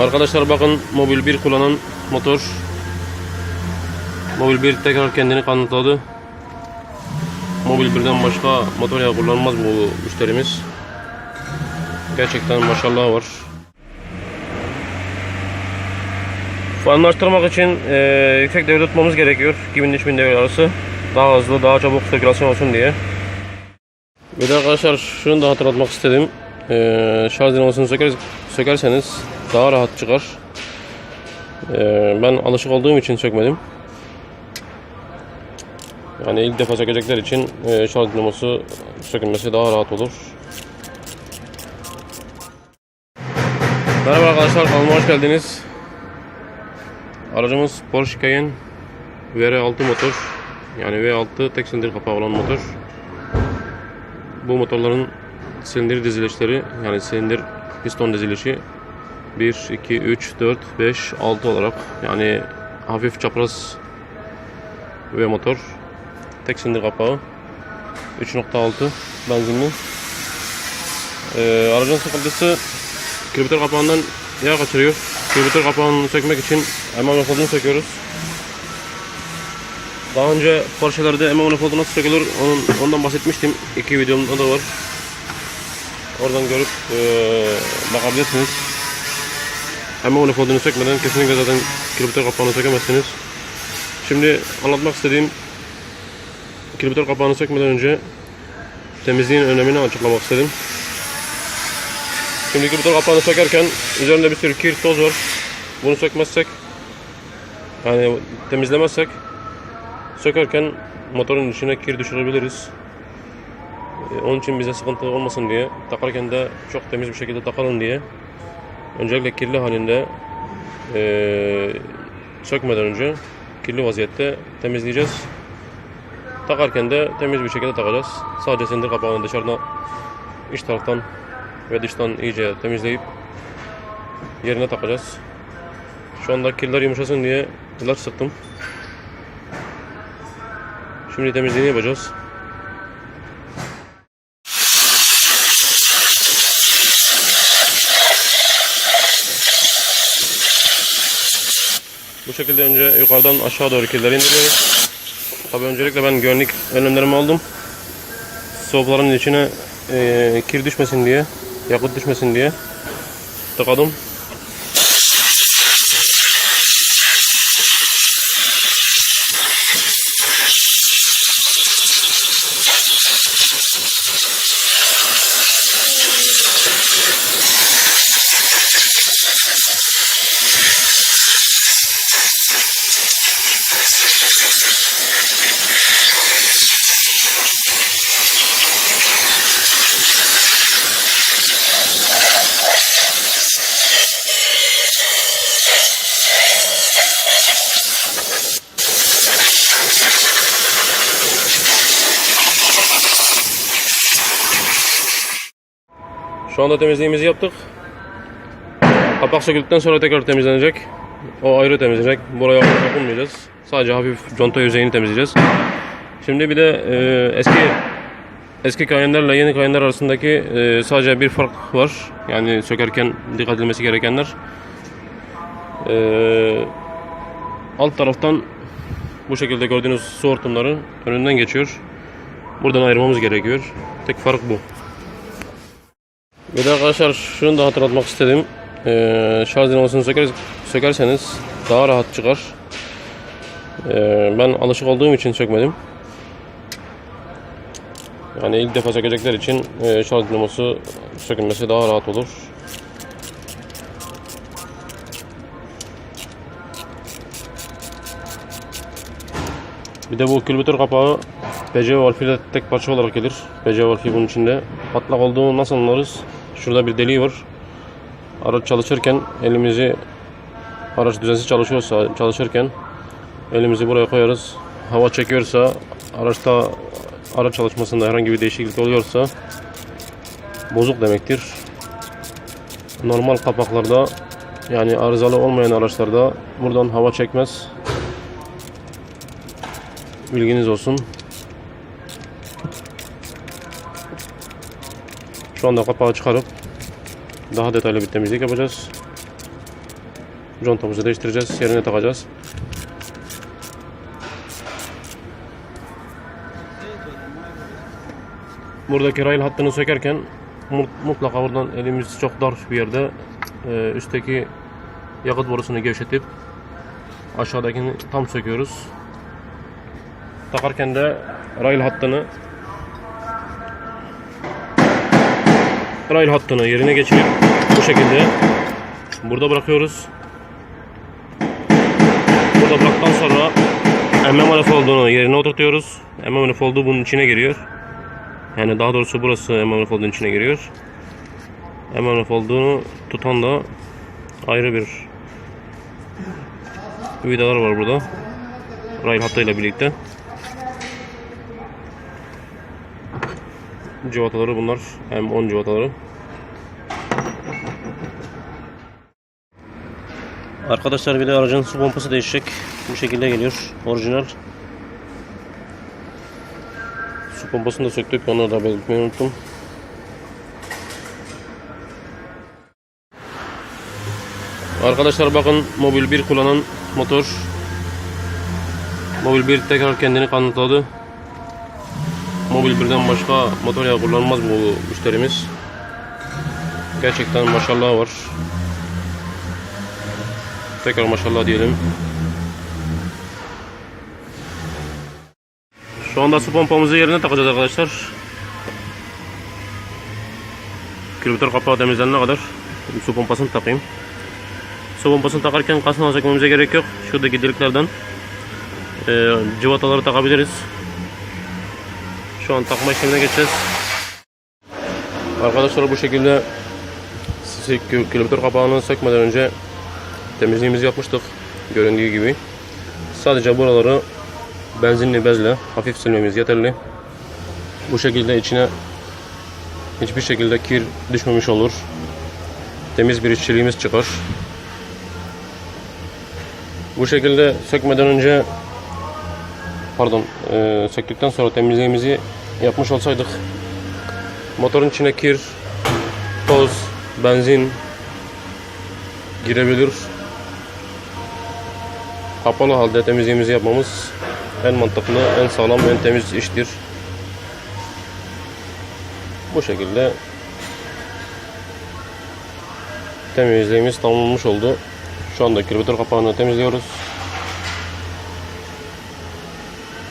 Arkadaşlar bakın Mobil 1 kullanan motor. Mobil 1 tekrar kendini kanıtladı. Mobil 1'den başka motor yağı kullanmaz bu müşterimiz. Gerçekten maşallah var. Açtırmak için e, yüksek devre tutmamız gerekiyor. 2000-3000 devre arası. Daha hızlı, daha çabuk sirkülasyon olsun diye. Bir de arkadaşlar şunu da hatırlatmak istedim. E, şarj dinamosunu söker, sökerseniz daha rahat çıkar. E, ben alışık olduğum için sökmedim. Yani ilk defa sökecekler için e, şarj dinamosu sökülmesi daha rahat olur. Merhaba arkadaşlar kanalıma hoş geldiniz. Aracımız Porsche Cayenne VR6 motor. Yani V6 tek silindir kapağı olan motor. Bu motorların silindir dizilişleri yani silindir piston dizilişi 1, 2, 3, 4, 5, 6 olarak yani hafif çapraz V motor. Tek silindir kapağı. 3.6 benzinli. Ee, aracın sıkıntısı Karbüratör kapağından yağ kaçırıyor. Karbüratör kapağını sökmek için ema manifoldunu söküyoruz. Daha önce Porsche'lerde ema manifoldu nasıl sökülür onun, ondan bahsetmiştim. İki videomda da var. Oradan görüp eee, bakabilirsiniz. Ema manifoldunu sökmeden kesinlikle zaten karbüratör kapağını sökemezsiniz. Şimdi anlatmak istediğim karbüratör kapağını sökmeden önce temizliğin önemini açıklamak istedim. Şimdi karbüratör kapağını sökerken üzerinde bir sürü kir, toz var. Bunu sökmezsek yani temizlemezsek sökerken motorun içine kir düşürebiliriz. Ee, Onun için bize sıkıntı olmasın diye takarken de çok temiz bir şekilde takalım diye öncelikle kirli halinde eee, sökmeden önce kirli vaziyette temizleyeceğiz. Takarken de temiz bir şekilde takacağız. Sadece silindir kapağını dışarıdan iç taraftan ve dıştan iyice temizleyip yerine takacağız. Şu anda kirler yumuşasın diye ilaç sıktım. Şimdi temizliğini yapacağız. Şekilde önce yukarıdan aşağı doğru kirleri indiriyoruz. Tabi öncelikle ben güvenlik önlemlerimi aldım. Soğukların içine eee, kir düşmesin diye, yakıt düşmesin diye tıkadım. Şu anda temizliğimizi yaptık. Kapak söküldükten sonra tekrar temizlenecek. O ayrı temizlenecek. Buraya dokunmayacağız. Sadece hafif conta yüzeyini temizleyeceğiz. Şimdi bir de e, eski eski kayenlerle yeni kayenler arasındaki e, sadece bir fark var. Yani sökerken dikkat edilmesi gerekenler. E, alt taraftan bu şekilde gördüğünüz su hortumları önünden geçiyor. Buradan ayırmamız gerekiyor. Tek fark bu. Bir de arkadaşlar şunu da hatırlatmak istedim. Ee, şarj dinamosunu söker, sökerseniz daha rahat çıkar. Ee, ben alışık olduğum için sökmedim. Yani ilk defa sökecekler için e, şarj dinamosu sökülmesi daha rahat olur. Bir de bu külbütör kapağı PC valfiyle tek parça olarak gelir. PC valfi bunun içinde. Patlak olduğunu nasıl anlarız? Şurada bir deliği var. Araç çalışırken elimizi araç düzensiz çalışıyorsa çalışırken elimizi buraya koyarız. Hava çekiyorsa araçta araç çalışmasında herhangi bir değişiklik oluyorsa bozuk demektir. Normal kapaklarda yani arızalı olmayan araçlarda buradan hava çekmez. Bilginiz olsun. Şu anda kapağı çıkarıp daha detaylı bir temizlik yapacağız. Contamızı değiştireceğiz. Yerine takacağız. Buradaki rail hattını sökerken mu- mutlaka buradan elimiz çok dar bir yerde e, üstteki yakıt borusunu gevşetip aşağıdakini tam söküyoruz. Takarken de rail hattını rail hattını yerine geçirip bu şekilde burada bırakıyoruz. Burada bıraktıktan sonra emme manifoldunu yerine oturtuyoruz. Emme manifoldu bunun içine giriyor. Yani daha doğrusu burası emme manifoldunun içine giriyor. Emme manifoldunu tutan da ayrı bir vidalar var burada. Rail hattıyla birlikte. Civataları bunlar. M10 civataları. Arkadaşlar bir de aracın su pompası değişecek. Bu şekilde geliyor. Orijinal. Su pompasını da söktük. Onu da belirtmeyi unuttum. Arkadaşlar bakın Mobil 1 kullanan motor. Mobil 1 tekrar kendini kanıtladı. Mobil 1'den başka motor yağı kullanmaz bu müşterimiz. Gerçekten maşallah var. Tekrar maşallah diyelim. Şu anda su pompamızı yerine takacağız arkadaşlar. Külbütör kapağı temizlenene kadar su pompasını takayım. Su pompasını takarken kasnağı sökmemize gerek yok. Şuradaki deliklerden e, cıvataları takabiliriz. Şu an takma işlemine geçeceğiz. Arkadaşlar bu şekilde külbütör kapağını sökmeden önce temizliğimizi yapmıştık. Göründüğü gibi. Sadece buraları benzinli bezle hafif silmemiz yeterli. Bu şekilde içine hiçbir şekilde kir düşmemiş olur. Temiz bir işçiliğimiz çıkar. Bu şekilde sökmeden önce pardon e, söktükten sonra temizliğimizi yapmış olsaydık motorun içine kir, toz, benzin girebilir. Kapalı halde temizliğimizi yapmamız en mantıklı, en sağlam, en temiz iştir. Bu şekilde temizliğimiz tamamlanmış oldu. Şu anda kilometre kapağını temizliyoruz.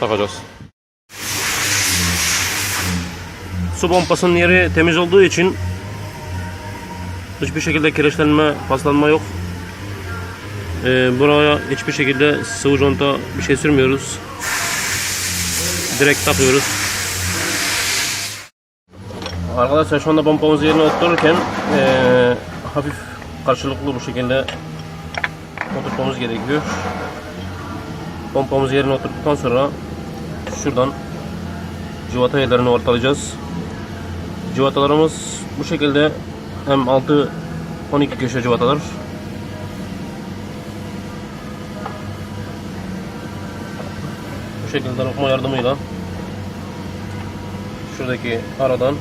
Takacağız. Su pompasının yeri temiz olduğu için hiçbir şekilde kireçlenme, paslanma yok. Ee, buraya hiçbir şekilde sıvı conta bir şey sürmüyoruz. Direkt takıyoruz. Arkadaşlar şu anda pompamızı yerine otururken ee, hafif karşılıklı bu şekilde oturtmamız gerekiyor. Pompamızı yerine oturttuktan sonra şuradan civata yerlerini ortalayacağız. Civatalarımız bu şekilde. Hem 6 12 köşe civatalar. Bu şekilde lokma yardımıyla şuradaki aradan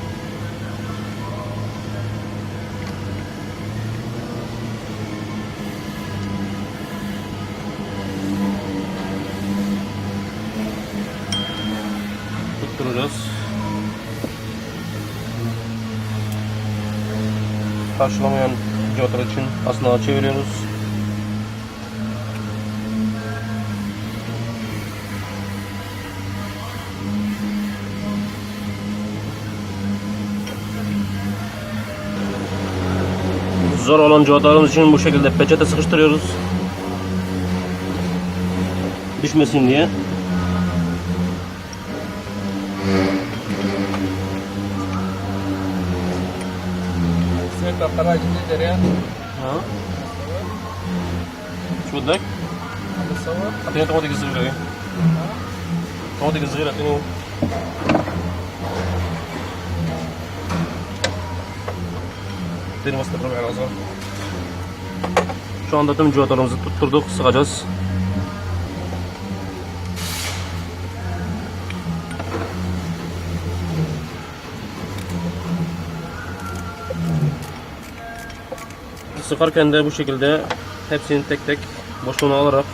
Karşılamayan civatalar için aslında çeviriyoruz. Zor olan civatalarımız için bu şekilde peçete sıkıştırıyoruz. Düşmesin diye. Карачный дерен. Чудак. Ate ito ko tigas sila eh. Ako tigas sila ito. Ito yung mas tabi ng Şu anda tüm cıvatalarımızı tutturduk, sıkacağız. Sıkarken de bu şekilde hepsini tek tek boşluğuna alarak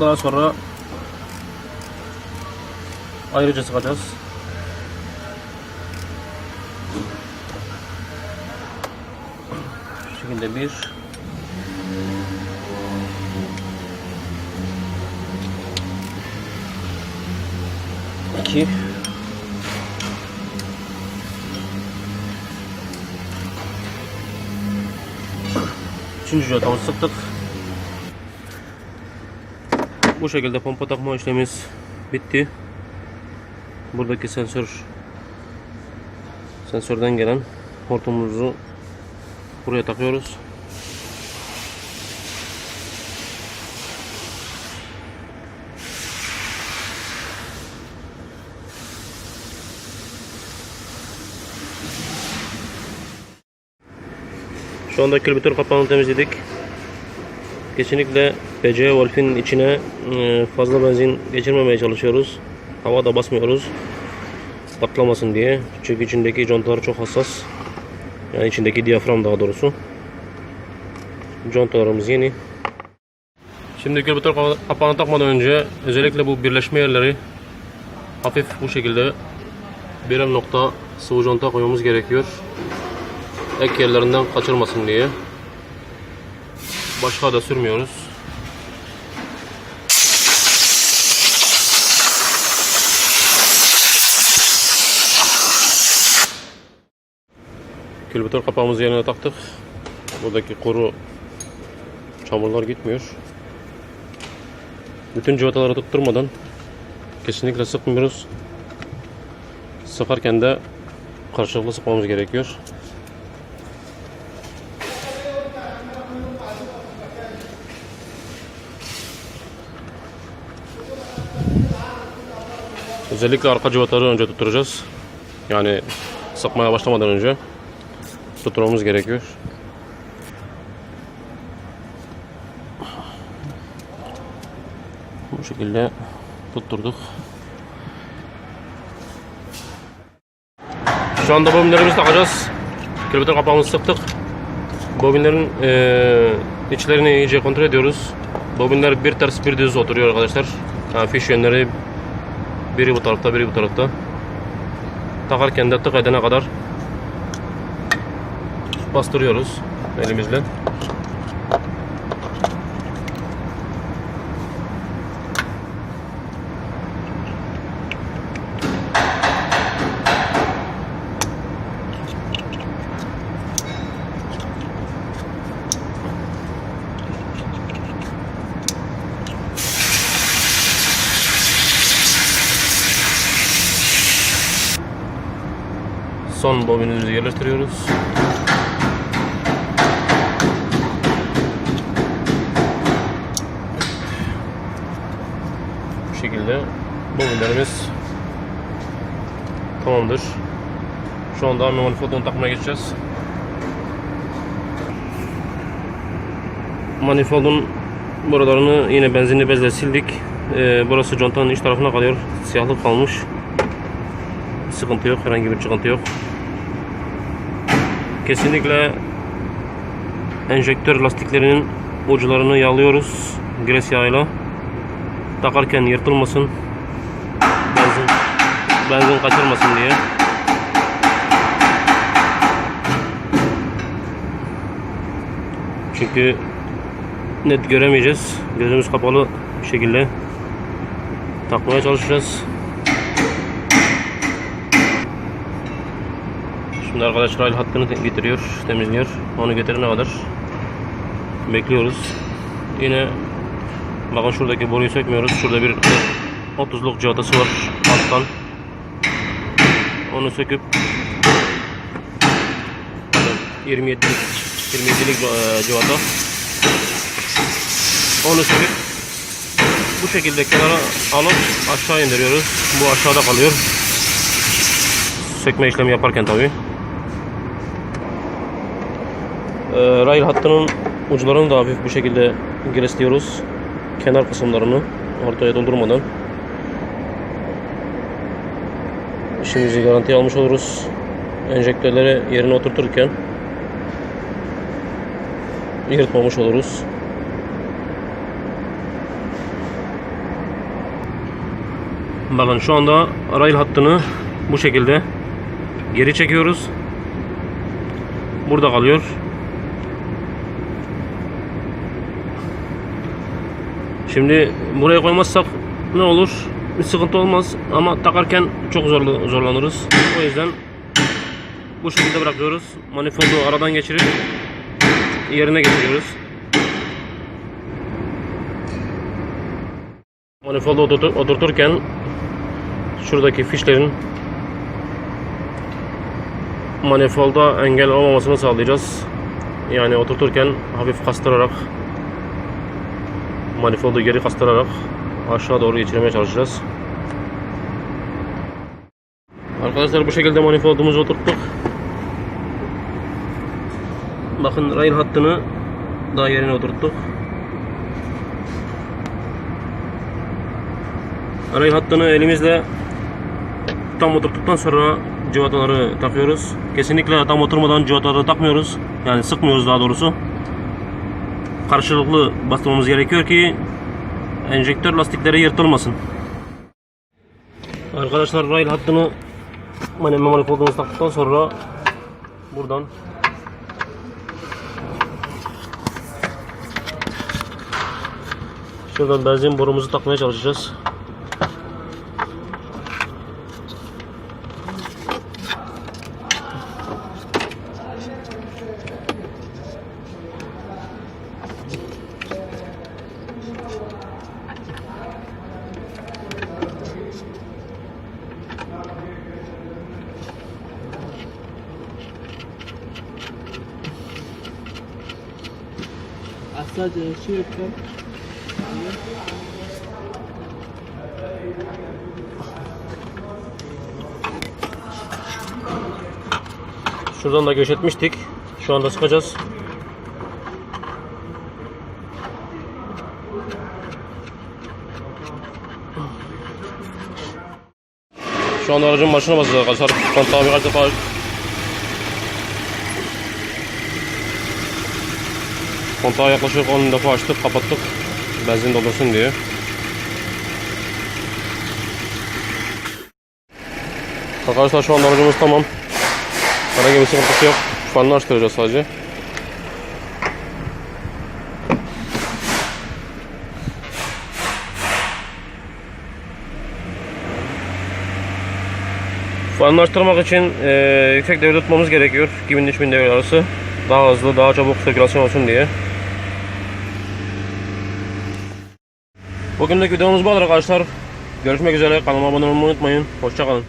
daha sonra ayrıca sıkacağız. Şu şekilde bir iki Üçüncü civataımızı sıktık. Bu şekilde pompa takma işlemimiz bitti. Buradaki sensör sensörden gelen hortumumuzu buraya takıyoruz. Şu anda külbütür kapağını temizledik. Kesinlikle PC Wolf'in içine e, fazla benzin geçirmemeye çalışıyoruz. Hava da basmıyoruz. Patlamasın diye. Çünkü içindeki contalar çok hassas. Yani içindeki diyafram daha doğrusu. Contalarımız yeni. Şimdi külbütür kapağını takmadan önce özellikle bu birleşme yerleri hafif bu şekilde birer nokta sıvı conta koymamız gerekiyor. Ek yerlerinden kaçırmasın diye. Başka da sürmüyoruz. Külbütör kapağımızı yerine taktık. Buradaki kuru çamurlar gitmiyor. Bütün civataları tutturmadan kesinlikle sıkmıyoruz. Sıkarken de karşılıklı sıkmamız gerekiyor. Özellikle arka cıvataları önce tutturacağız. Yani sıkmaya başlamadan önce tutturmamız gerekiyor. Bu şekilde tutturduk. Şu anda bobinlerimizi takacağız. Kilometre kapağımızı sıktık. Bobinlerin eee, içlerini iyice kontrol ediyoruz. Bobinler bir ters bir düz oturuyor arkadaşlar. Yani fiş yönleri biri bu tarafta, biri bu tarafta. Takarken de tık edene kadar bastırıyoruz elimizle. Son bobinimizi yerleştiriyoruz. Bu şekilde bobinlerimiz tamamdır. Şu anda manifoldunu takmaya geçeceğiz. Manifoldun buralarını yine benzinli bezle sildik. Ee, burası contanın iç tarafına kalıyor. Siyahlık kalmış. Sıkıntı yok, herhangi bir çıkıntı yok. Kesinlikle enjektör lastiklerinin uçlarını yağlıyoruz gres yağıyla. Takarken yırtılmasın. Benzin benzin kaçırmasın diye. Çünkü net göremeyeceğiz. Gözümüz kapalı bir şekilde takmaya çalışacağız. Şimdi arkadaş rail hattını getiriyor, temizliyor. Onu getirene kadar bekliyoruz. Yine bakın şuradaki boruyu sökmüyoruz. Şurada bir 30'luk civatası var alttan. Onu söküp 27'lik 27'lik e, civata. Onu söküp bu şekilde kenara alıp aşağı indiriyoruz. Bu aşağıda kalıyor. Sökme işlemi yaparken tabii. Ee, rail hattının uçlarını da hafif bu şekilde giresliyoruz. Kenar kısımlarını ortaya doldurmadan. işimizi garantiye almış oluruz. Enjektörleri yerine oturturken yırtmamış oluruz. Bakın şu anda rail hattını bu şekilde geri çekiyoruz. Burada kalıyor. Şimdi buraya koymazsak ne olur? Bir sıkıntı olmaz ama takarken çok zorlu, zorlanırız. O yüzden bu şekilde bırakıyoruz. Manifoldu aradan geçirip yerine getiriyoruz. Manifoldu oturtur- oturturken şuradaki fişlerin manifolda engel olmamasını sağlayacağız. Yani oturturken hafif kastırarak manifoldu geri kastırarak aşağı doğru geçirmeye çalışacağız. Arkadaşlar bu şekilde manifoldumuzu oturttuk. Bakın rail hattını daha yerine oturttuk. Rail hattını elimizle tam oturttuktan sonra civataları takıyoruz. Kesinlikle tam oturmadan civataları takmıyoruz. Yani sıkmıyoruz daha doğrusu. Karşılıklı bastırmamız gerekiyor ki enjektör lastikleri yırtılmasın. Arkadaşlar rail hattını mani manifoldumuzu taktıktan sonra buradan şuradan benzin borumuzu takmaya çalışacağız. Sadece şey yapalım. Şuradan da göçetmiştik. Şu anda sıkacağız. Şu anda aracın başına basacağız arkadaşlar. Kontağı birkaç defa Kontağı yaklaşık 10 defa açtık, kapattık. Benzin doldursun diye. Arkadaşlar şu anda aracımız tamam. Herhangi bir sıkıntısı yok. Fanını açtıracağız sadece. Fanını açtırmak için e, yüksek devre tutmamız gerekiyor. 2000-3000 devre arası. Daha hızlı, daha çabuk sirkülasyon olsun diye. Bugünlük videomuz bu kadar arkadaşlar. Görüşmek üzere. Kanalıma abone olmayı unutmayın. Hoşçakalın.